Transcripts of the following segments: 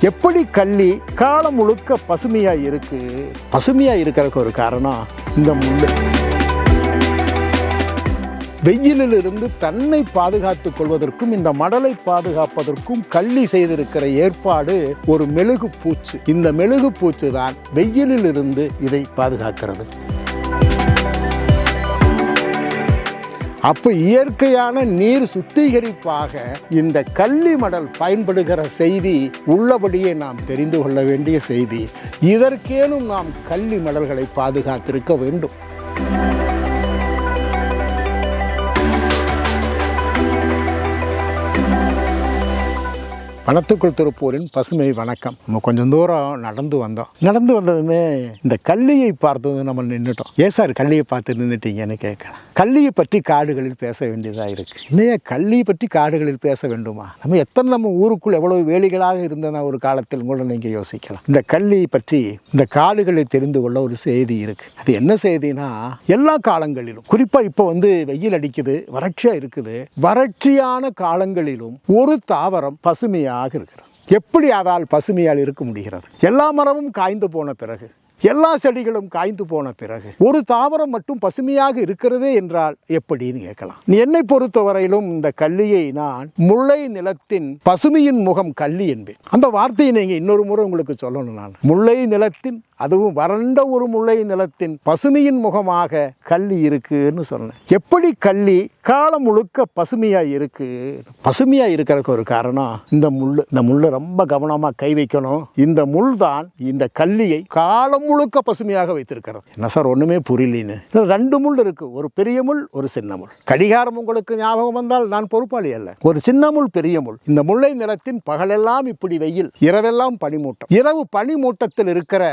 எப்படி கள்ளி காலம் முழுக்க பசுமையாக இருக்கு? பசுமையாக இருக்கிறதுக்கு ஒரு காரணம் இந்த முள்ளு. வெயிலிலிருந்து தன்னை பாதுகாத்துக் கொள்வதற்கும் இந்த மடலை பாதுகாப்பதற்கும் கள்ளி செய்திருக்கிற ஏற்பாடு ஒரு மெழுகு பூச்சு. இந்த மெழுகு பூச்சு தான் வெயிலிலிருந்து இதை பாதுகாக்கிறது. அப்போ இயற்கையான நீர் சுத்திகரிப்பாக இந்த கள்ளி மடல் பயன்படுகிற செய்தி உள்ளபடியே நாம் தெரிந்து கொள்ள வேண்டிய செய்தி. இதற்கேனும் நாம் கள்ளி மடல்களை பாதுகாத்திருக்க வேண்டும். வனத்துக்குள் திருப்பூரின் பசுமை வணக்கம். நம்ம கொஞ்சம் தூரம் நடந்து வந்தோம். நடந்து வந்ததுமே இந்த கல்லியை பார்த்தது நம்ம நின்றுட்டோம் ஏன் சார் கள்ளியை பார்த்து நின்றுட்டீங்கன்னு கேட்கலாம். கள்ளியை பற்றி காடுகளில் பேச வேண்டியதாக இருக்கு. இன்னையே கள்ளியை பற்றி காடுகளில் பேச வேண்டுமா? நம்ம எத்தனை நம்ம ஊருக்குள் எவ்வளவு வேலிகளாக இருந்தன ஒரு காலத்தில் கூட நீங்கள் யோசிக்கலாம். இந்த கல்லியை பற்றி இந்த காடுகளை தெரிந்து கொள்ள ஒரு செய்தி இருக்கு. அது என்ன செய்தினா எல்லா காலங்களிலும் குறிப்பா இப்போ வந்து வெயில் அடிக்குது வறட்சியா இருக்குது. வறட்சியான காலங்களிலும் ஒரு தாவரம் பசுமையாக இருக்கிறது எப்படி அதால் பசுமையால் இருக்க முடிகிறது? எல்லா மரமும் காய்ந்து போன பிறகு. எல்லா செடிகளும் காய்ந்து போன பிறகு ஒரு தாவரம் மட்டும் பசுமையாக இருக்கிறதே என்றால் எப்படின்னு கேட்கலாம். நீ என்னை பொறுத்தவரையிலும் இந்த கல்லியை நான் முல்லை நிலத்தின் பசுமையின் முகம் கள்ளி என்பேன். அந்த வார்த்தையை நீங்க இன்னொரு முறை உங்களுக்கு சொல்லணும் நான். முல்லை நிலத்தின் அதுவும் வறண்ட ஒரு முல்லை நிலத்தின் பசுமையின் முகமாக கள்ளி இருக்குன்னு சொன்னேன். எப்படி கள்ளி காலம் முழுக்க பசுமையா இருக்கு? பசுமையா இருக்கிறதுக்கு ஒரு காரணம் இந்த முள் இந்த முள்ளை ரொம்ப கவனமா கை வைக்கணும். இந்த முள் தான் இந்த கல்லியை காலம் முழுக்க பசுமையாக வைத்திருக்கிறது. என்ன சார் ஒண்ணுமே புரியலின்னு? ரெண்டு முள் இருக்கு. ஒரு பெரிய முள் ஒரு சின்ன முள். கடிகாரம் உங்களுக்கு ஞாபகம் வந்தால் நான் பொறுப்பாளி அல்ல. ஒரு சின்ன முள் பெரிய முள். இந்த முல்லை நிலத்தின் பகலெல்லாம் இப்படி வெயில் இரவெல்லாம் பனிமூட்டம். இரவு பனிமூட்டத்தில் இருக்கிற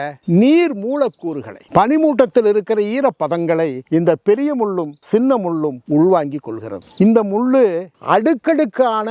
நீர் மூலக்கூறுகளை பனிமூட்டத்தில் இருக்கிற ஈரப்பதங்களை இந்த பெரிய முள்ளும் சின்ன முள்ளும் உள்வாங்கி கொள்கிறது. இந்த முள்ளு அடுக்கடுக்கான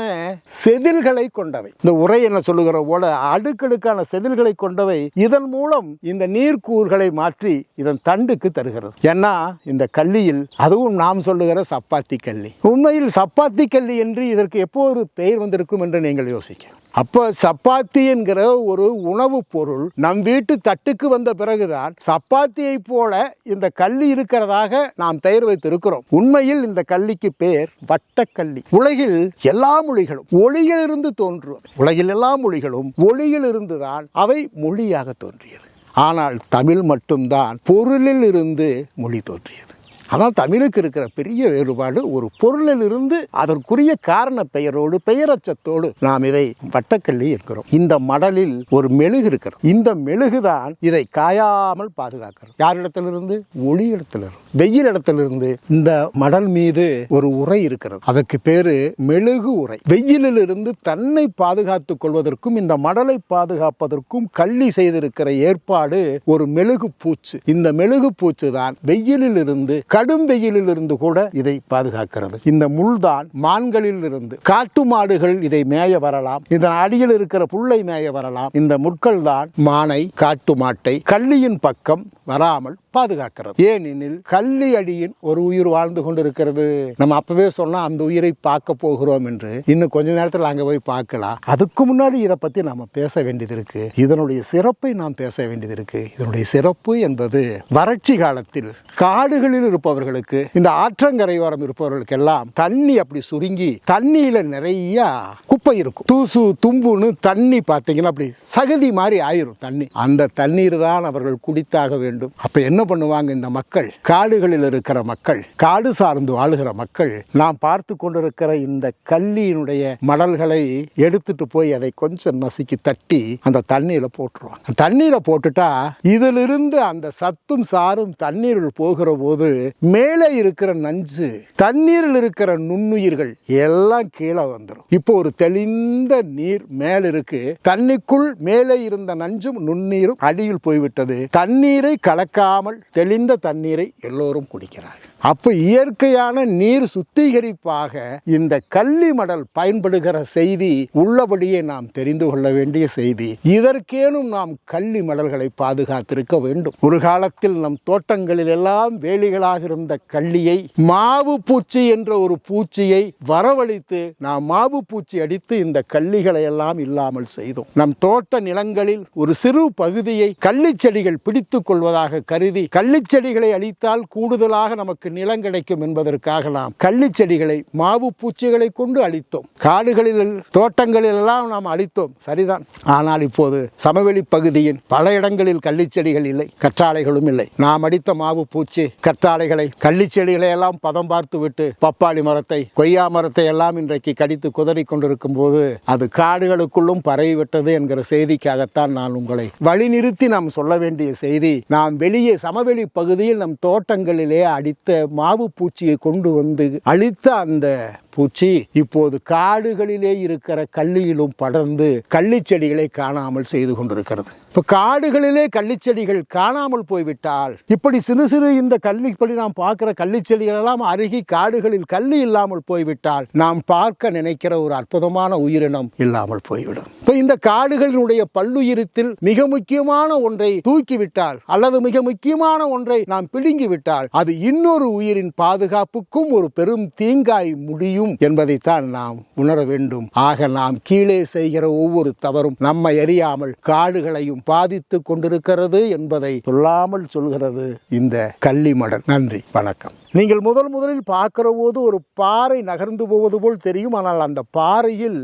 செதில்களை கொண்டவை. இந்த உரை என்ன சொல்லுகிற போல அடுக்கடுக்கான செதில்களை கொண்டவை. இதன் மூலம் இந்த நீர்க்கூறுகளை மாற்றி இதன் தண்டுக்கு தருகிறது. ஏன்னா இந்த கல்லியில் அதுவும் நாம் சொல்லுகிற சப்பாத்தி கல்லி. உண்மையில் சப்பாத்தி கல்லி என்று இதற்கு எப்போது பெயர் வந்திருக்கும் என்று நீங்கள் யோசிக்க. அப்போ சப்பாத்தி என்கிற ஒரு உணவுப் பொருள் நம் வீட்டு தட்டுக்கு வந்த பிறகுதான் சப்பாத்தியை போல இந்த கள்ளி இருக்கிறதாக நாம் பெயர் வைத்திருக்கிறோம். உண்மையில் இந்த கள்ளிக்கு பெயர் வட்டக்கள்ளி உலகில் எல்லா மொழிகளும் ஒளியிலிருந்து தோன்றும். உலகில் எல்லா மொழிகளும் ஒளியிலிருந்து தான் அவை மொழியாக தோன்றியது. ஆனால் தமிழ் மட்டும்தான் பொருளில் இருந்து மொழி தோற்றியது ஆனால் தமிழுக்கு இருக்கிற பெரிய வேறுபாடு ஒரு பொருளிலிருந்து அதற்குரிய காரண பெயரோடு பெயரச்சத்தோடு நாம் இதை வட்டக்கல்லி இருக்கிறோம். இந்த மடலில் ஒரு மெழுகு இருக்கிறது. இந்த மெழுகுதான் இதை காயாமல் பாதுகாக்கிறது. யாரிடத்திலிருந்து ஒளி இடத்திலிருந்து. வெயில் இடத்திலிருந்து இந்த மடல் மீது ஒரு உரை இருக்கிறது. அதற்கு பேரு மெழுகு உரை வெயிலிலிருந்து தன்னை பாதுகாத்துக் கொள்வதற்கும் இந்த மடலை பாதுகாப்பதற்கும் கள்ளி செய்திருக்கிற ஏற்பாடு ஒரு மெழுகு பூச்சு. இந்த மெழுகு பூச்சு தான் வெயிலில் இருந்து கடும் வெயிலில் இருந்து கூட இதை பாதுகாக்கிறது. இந்த முள்தான் மான்களில் இருந்து காட்டு மாடுகள் இதை மேய வரலாம். இதன் அடியில் இருக்கிற புல்லை மேய வரலாம். இந்த முட்கள் தான் மானை காட்டு மாட்டை கள்ளியின் பக்கம் வராமல் பாதுகாக்கிறது. ஏனெனில் கள்ளி அடியின் ஒரு உயிர் வாழ்ந்து கொண்டிருக்கிறது. நம்ம அப்பவே சொன்னா அந்த உயிரை பார்க்க போகிறோம் என்று. இன்னும் கொஞ்ச நேரத்தில் அங்க போய் பார்க்கலாம். அதுக்கு முன்னாடி இதை பத்தி நாம பேச வேண்டியது இருக்கு. இதனுடைய சிறப்பை நாம் பேச வேண்டியது இருக்கு. இதனுடைய சிறப்பு என்பது வறட்சி காலத்தில் காடுகளில் இருப்பவர்களுக்கு இந்த ஆற்றங்கரையோரம் இருப்பவர்களுக்கு எல்லாம் தண்ணி அப்படி சுருங்கி தண்ணியில நிறைய குப்பை இருக்கும். தூசு தும்புன்னு தண்ணி பார்த்தீங்கன்னா அப்படி சகதி மாதிரி ஆயிரும் தண்ணி. அந்த தண்ணீர் தான் அவர்கள் குடித்தாக வேண்டும். அப்ப என்ன பண்ணுவாங்க இந்த மக்கள்? காடுகளில் இருக்கிற மக்கள் காடு சார்ந்து வாழுகிற மக்கள் நாம் பார்த்து கொண்டிருக்கிற இந்த கல்லியினுடைய மடல்களை எடுத்துட்டு போய் அதை கொஞ்சம் நசுக்கி தட்டி அந்த தண்ணீரை போட்டுருவாங்க. தண்ணீரை போட்டுட்டா இதிலிருந்து அந்த சத்தும் சாரும் தண்ணீரில் போகிற போது மேலே இருக்கிற நஞ்சு தண்ணீரில் இருக்கிற நுண்ணுயிர்கள் எல்லாம் கீழே வந்துடும் இப்போ ஒரு தெளிந்த நீர் மேல இருக்கு. தண்ணிக்குள் மேலே இருந்த நஞ்சும் நுண்ணீரும் அடியில் போய்விட்டது. தண்ணீரை கலக்காமல் தெளிந்த தண்ணீரை எல்லோரும் குடிக்கிறார்கள். அப்போ இயற்கையான நீர் சுத்திகரிப்பாக இந்த கள்ளி மடல் பயன்படுகிற செய்தி உள்ளபடியே நாம் தெரிந்து கொள்ள வேண்டிய செய்தி. இதற்கேனும் நாம் கள்ளி மடல்களை பாதுகாத்திருக்க வேண்டும். ஒரு காலத்தில் நம் தோட்டங்களில் எல்லாம் வேலிகளாக இருந்த கள்ளியை மாவு பூச்சி என்ற ஒரு பூச்சியை வரவழைத்து நாம் மாவு பூச்சி அடித்து இந்த கள்ளிகளை எல்லாம் இல்லாமல் செய்தோம். நம் தோட்ட நிலங்களில் ஒரு சிறு பகுதியை கள்ளிச்செடிகள் பிடித்துக் கொள்வதாக கருதி கள்ளிச்செடிகளை அழித்தால் கூடுதலாக நமக்கு நிலம் கிடைக்கும் என்பதற்காக நாம் கள்ளி செடிகளை மாவு பூச்சிகளை கொண்டு அழித்தோம். காடுகளில் தோட்டங்களில் எல்லாம் நாம் அழித்தோம். சரிதான். ஆனால் இப்போது சமவெளி பகுதியின் பல இடங்களில் கள்ளி செடிகள் இல்லை கற்றாழைகளும் இல்லை. நாம் அடித்த மாவு பூச்சி கற்றாழைகளை கள்ளி செடிகளை எல்லாம் பதம் பார்த்து விட்டு பப்பாளி மரத்தை கொய்யா மரத்தை எல்லாம் இன்றைக்கு கடித்து குதறி கொண்டிருக்கும் போது அது காடுகளுக்குள்ளும் பரவிவிட்டது என்கிற செய்திக்காகத்தான் நான் உங்களை வழிநிறுத்தி நாம் சொல்ல வேண்டிய செய்தி. நாம் வெளியே சமவெளி பகுதியில் நம் தோட்டங்களிலே அடித்த மாவு பூச்சியை கொண்டு வந்து அழித்த அந்த பூச்சி இப்போது காடுகளிலே இருக்கிற கள்ளியிலும் படர்ந்து கள்ளிச்செடிகளை காணாமல் செய்து கொண்டிருக்கிறது. இப்போ காடுகளிலே கள்ளிச்செடிகள் காணாமல் போய்விட்டால் இப்படி சிறு சிறு இந்த கள்ளி இப்படி நாம் பார்க்கிற கள்ளிச்செடிகள் எல்லாம் அருகி காடுகளில் கள்ளி இல்லாமல் போய்விட்டால் நாம் பார்க்க நினைக்கிற ஒரு அற்புதமான உயிரினம் இல்லாமல் போய்விடும். இப்போ இந்த காடுகளினுடைய பல்லுயிரத்தில் மிக முக்கியமான ஒன்றை தூக்கிவிட்டால் அல்லது மிக முக்கியமான ஒன்றை நாம் பிடுங்கி விட்டால் அது இன்னொரு உயிரின் பாதுகாப்புக்கும் ஒரு பெரும் தீங்காய் முடியும். முடியும் என்பதைத்தான் நாம் உணர வேண்டும். ஆக நாம் கீழே செய்கிற ஒவ்வொரு தவறும் நம்மை அறியாமல் காடுகளையும் பாதித்து கொண்டிருக்கிறது என்பதை சொல்லாமல் சொல்கிறது இந்த கள்ளிமடல் நன்றி வணக்கம். நீங்கள் முதல் முதலில் பார்க்கிற போது ஒரு பாறை நகர்ந்து போவது போல் தெரியும். ஆனால் அந்த பாறையில்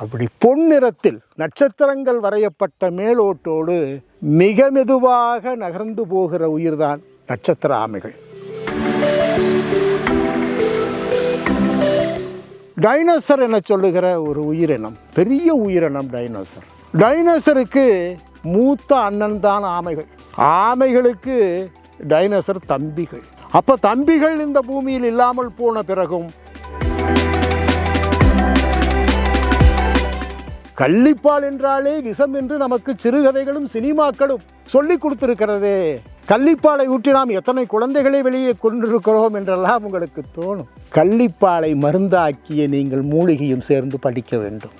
அப்படி பொன்னிறத்தில் நட்சத்திரங்கள் வரையப்பட்ட மேலோட்டோடு மிக மெதுவாக நகர்ந்து போகிற உயிர்தான் நட்சத்திர ஆமைகள். டைனோசர் என சொல்லுகிற ஒரு உயிரினம் பெரிய உயிரினம் டைனோசர் டைனோசருக்கு மூத்த அண்ணன் தான் ஆமைகள். ஆமைகளுக்கு டைனோசர் தம்பிகள். அப்போ தம்பிகள் இந்த பூமியில் இல்லாமல் போன பிறகும் கள்ளிப்பால் என்றாலே விஷம் என்று நமக்கு சிறுகதைகளும் சினிமாக்களும் சொல்லி கொடுத்திருக்கிறதே கள்ளிப்பாலை ஊற்றி நாம் எத்தனை குழந்தைகளை வெளியே கொண்டிருக்கிறோம் என்றெல்லாம் உங்களுக்கு தோணும். கள்ளிப்பாலை மருந்தாக்கிய நீங்கள் மூலிகையும் சேர்ந்து படிக்க வேண்டும்.